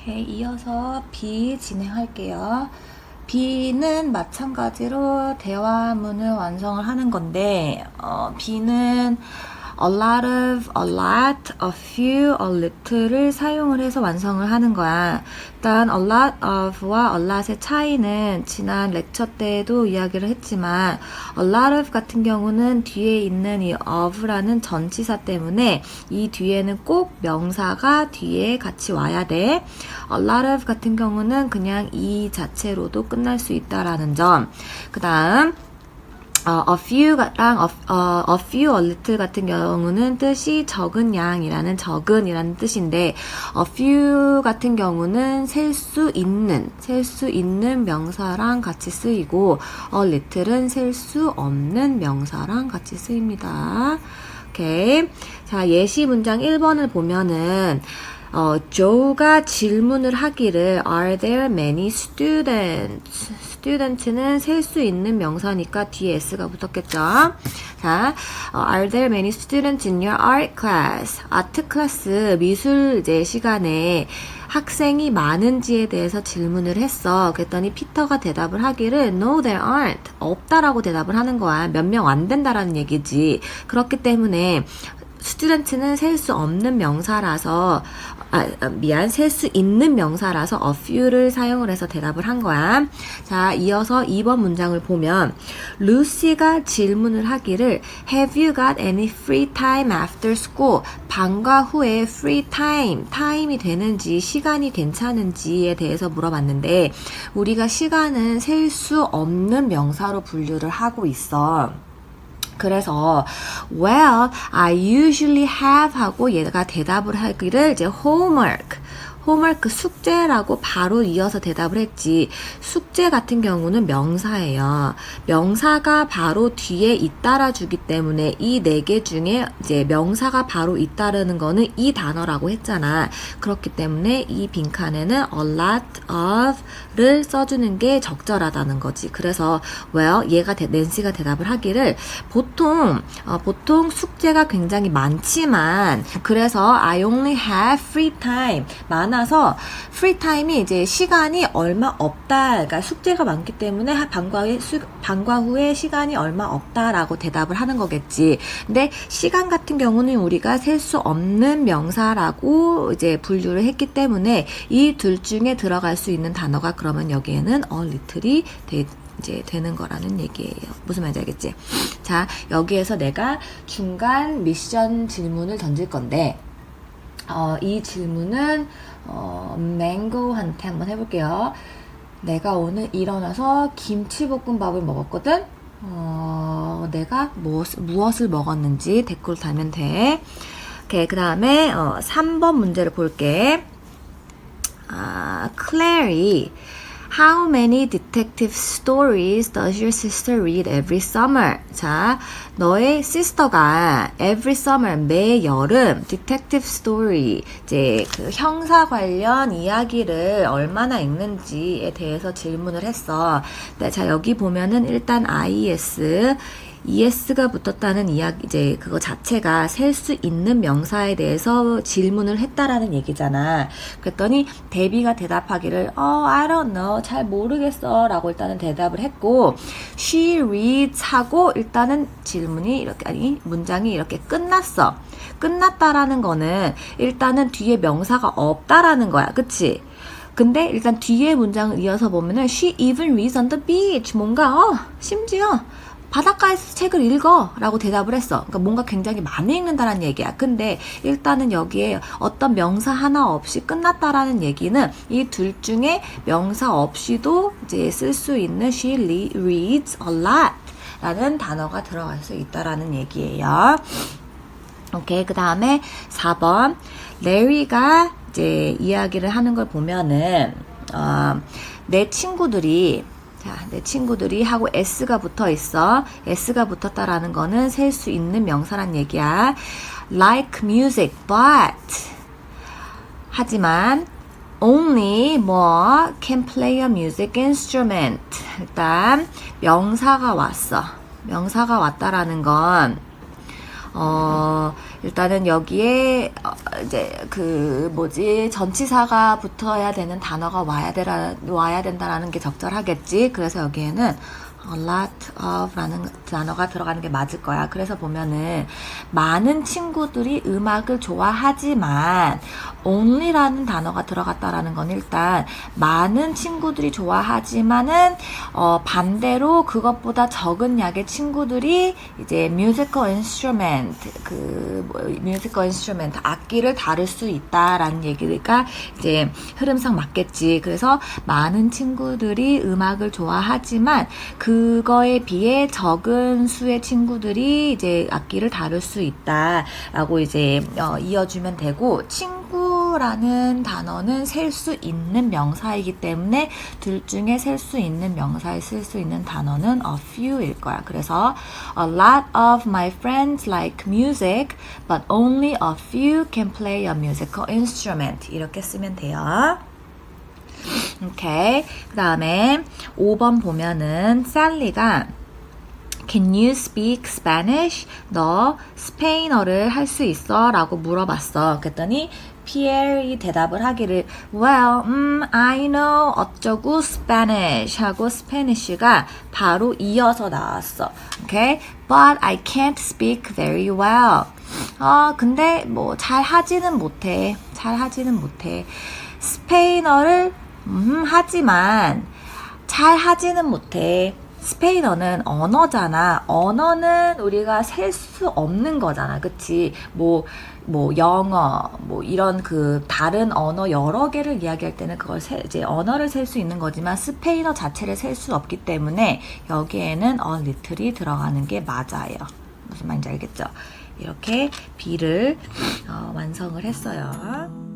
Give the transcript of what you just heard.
오케이, 이어서 B 진행할게요. B는 마찬가지로 대화문을 완성을 하는 건데, 어, B는 a lot of, a lot, a few, a little를 사용을 해서 완성을 하는 거야. 일단 a lot of와 a lot의 차이는 지난 렉처 때도 이야기를 했지만 a lot of 같은 경우는 뒤에 있는 이 of라는 전치사 때문에 이 뒤에는 꼭 명사가 뒤에 같이 와야 돼. a lot of 같은 경우는 그냥 이 자체로도 끝날 수 있다라는 점. 그 다음 어, a few랑 a, 어, a few, a little 같은 경우는 뜻이 적은 양이라는 적은이라는 뜻인데 a few 같은 경우는 셀 수 있는, 셀 수 있는 명사랑 같이 쓰이고 a little은 셀 수 없는 명사랑 같이 쓰입니다. 오케이. 자, 예시 문장 1번을 보면은 어, 조가 질문을 하기를 Are there many students? Students는 셀 수 있는 명사니까 뒤에 s가 붙었겠죠. 자, 어, Are there many students in your art class? 아트 클래스 미술 이제 시간에 학생이 많은지에 대해서 질문을 했어. 그랬더니 피터가 대답을 하기를 No, there aren't. 없다라고 대답을 하는 거야. 몇 명 안 된다라는 얘기지. 그렇기 때문에 스튜던트는 셀 수 없는 명사라서 아, 미안 셀 수 있는 명사라서 a few를 사용을 해서 대답을 한 거야. 자, 이어서 2번 문장을 보면 루시가 질문을 하기를 Have you got any free time after school? 방과 후에 free time, 타임이 되는지 시간이 괜찮은지에 대해서 물어봤는데 우리가 시간은 셀 수 없는 명사로 분류를 하고 있어. 그래서 well I usually have 하고 얘가 대답을 하기를 이제 homework homework 숙제라고 바로 이어서 대답을 했지. 숙제 같은 경우는 명사예요. 명사가 바로 뒤에 잇따라 주기 때문에 이 네 개 중에 이제 명사가 바로 잇따르는 거는 이 단어라고 했잖아. 그렇기 때문에 이 빈칸에는 a lot of 를 써주는 게 적절하다는 거지. 그래서 well 얘가 대, 낸시가 대답을 하기를 보통 어, 보통 숙제가 굉장히 많지만 그래서 I only have free time 많아서 free time이 이제 시간이 얼마 없다. 그러니까 숙제가 많기 때문에 방과 후에, 수, 방과 후에 시간이 얼마 없다라고 대답을 하는 거겠지. 근데 시간 같은 경우는 우리가 셀 수 없는 명사라고 이제 분류를 했기 때문에 이 둘 중에 들어갈 수 있는 단어가 그 러면 여기에는 a little이 되, 이제 되는 거라는 얘기예요. 무슨 말인지 알겠지? 자, 여기에서 내가 중간 미션 질문을 던질 건데, 어, 이 질문은, 어, 맹고한테 한번 해볼게요. 내가 오늘 일어나서 김치볶음밥을 먹었거든? 어, 내가 무엇, 무엇을 먹었는지 댓글 달면 돼. 오케이, 그 다음에, 어, 3번 문제를 볼게. 아, 클레리. How many detective stories does your sister read every summer? 자, 너의 sister가 every summer 매 여름 detective story 이제 그 형사 관련 이야기를 얼마나 읽는지에 대해서 질문을 했어. 네, 자 여기 보면은 일단 IS ES가 붙었다는 이야기, 이제 그거 자체가 셀 수 있는 명사에 대해서 질문을 했다라는 얘기잖아. 그랬더니 데비가 대답하기를, 어, I don't know. 잘 모르겠어. 라고 일단은 대답을 했고, she reads 하고 일단은 질문이 이렇게, 아니, 문장이 이렇게 끝났어. 끝났다라는 거는 일단은 뒤에 명사가 없다라는 거야. 그치? 근데 일단 뒤에 문장을 이어서 보면은 she even reads on the beach. 뭔가, 어, 심지어 바닷가에서 책을 읽어 라고 대답을 했어. 그러니까 뭔가 굉장히 많이 읽는다는 얘기야. 근데 일단은 여기에 어떤 명사 하나 없이 끝났다라는 얘기는 이 둘 중에 명사 없이도 이제 쓸 수 있는 she reads a lot 라는 단어가 들어갈 수 있다라는 얘기예요. 오케이. 그 다음에 4번. 레리가 이제 이야기를 하는 걸 보면은, 어, 내 친구들이 자, 내 친구들이 하고 s가 붙어 있어. s가 붙었다라는 거는 셀 수 있는 명사란 얘기야. like music, but 하지만 only 뭐 can play a music instrument. 일단 명사가 왔어. 명사가 왔다라는 건 어, 일단은 여기에, 어, 이제, 그, 뭐지, 전치사가 붙어야 되는 단어가 와야 되라, 와야 된다라는 게 적절하겠지. 그래서 여기에는 a lot of 라는 단어가 들어가는 게 맞을 거야. 그래서 보면은 많은 친구들이 음악을 좋아하지만 only라는 단어가 들어갔다라는 건 일단 많은 친구들이 좋아하지만은 어 반대로 그것보다 적은 약의 친구들이 이제 musical instrument 그 뭐, musical instrument 악기를 다룰 수 있다라는 얘기가 이제 흐름상 맞겠지. 그래서 많은 친구들이 음악을 좋아하지만 그 거에 비해 적은 수의 친구들이 이제 악기를 다룰 수 있다라고 이제 어, 이어주면 되고 친구라는 단어는 셀 수 있는 명사이기 때문에 둘 중에 셀 수 있는 명사에 쓸 수 있는 단어는 a few일 거야. 그래서 a lot of my friends like music, but only a few can play a musical instrument. 이렇게 쓰면 돼요. 오케이. 그 다음에 5번 보면은 쌀리가 Can you speak Spanish? 너 스페인어를 할 수 있어? 라고 물어봤어. 그랬더니 피에르이 대답을 하기를 Well, um, I know 어쩌고 Spanish 하고 Spanish가 바로 이어서 나왔어. 오케이? But I can't speak very well. 아, 근데 뭐 잘 하지는 못해. 잘 하지는 못해. 스페인어를 음, 하지만 잘 하지는 못해. 스페인어는 언어잖아. 언어는 우리가 셀 수 없는 거잖아. 그치? 뭐, 뭐, 영어, 뭐, 이런 그 다른 언어 여러 개를 이야기할 때는 그걸 세, 이제 언어를 셀 수 있는 거지만 스페인어 자체를 셀 수 없기 때문에 여기에는 a little이 들어가는 게 맞아요. 무슨 말인지 알겠죠? 이렇게 B를 어, 완성을 했어요.